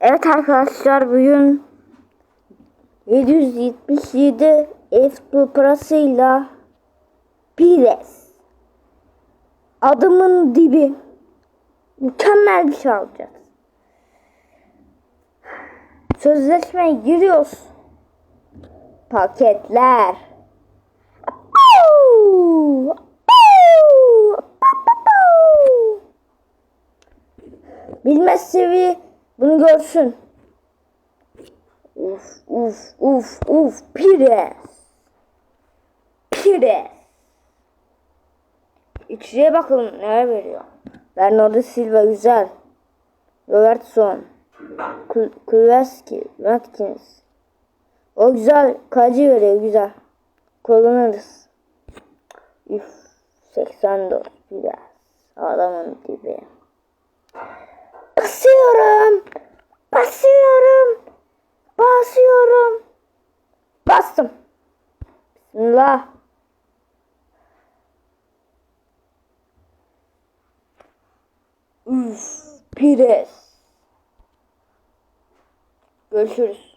Evet arkadaşlar bugün 777 F2 parasıyla Pires adımın dibi mükemmel bir şey alacağız. Sözleşmeye giriyoruz. Paketler. Bilmez seviye bunu görsün. Uf uf uf uf pires. Pires. İçeriye bakalım neler veriyor. Bernardo Silva güzel. Robertson. Kul- Kulveski. Watkins. O güzel. Kaleci veriyor güzel. Kullanırız. Üf. 84 biraz. Adamın dibi. Basıyorum. Basıyorum. Basıyorum. Bastım. Bismillah. Üf, pires. Görüşürüz.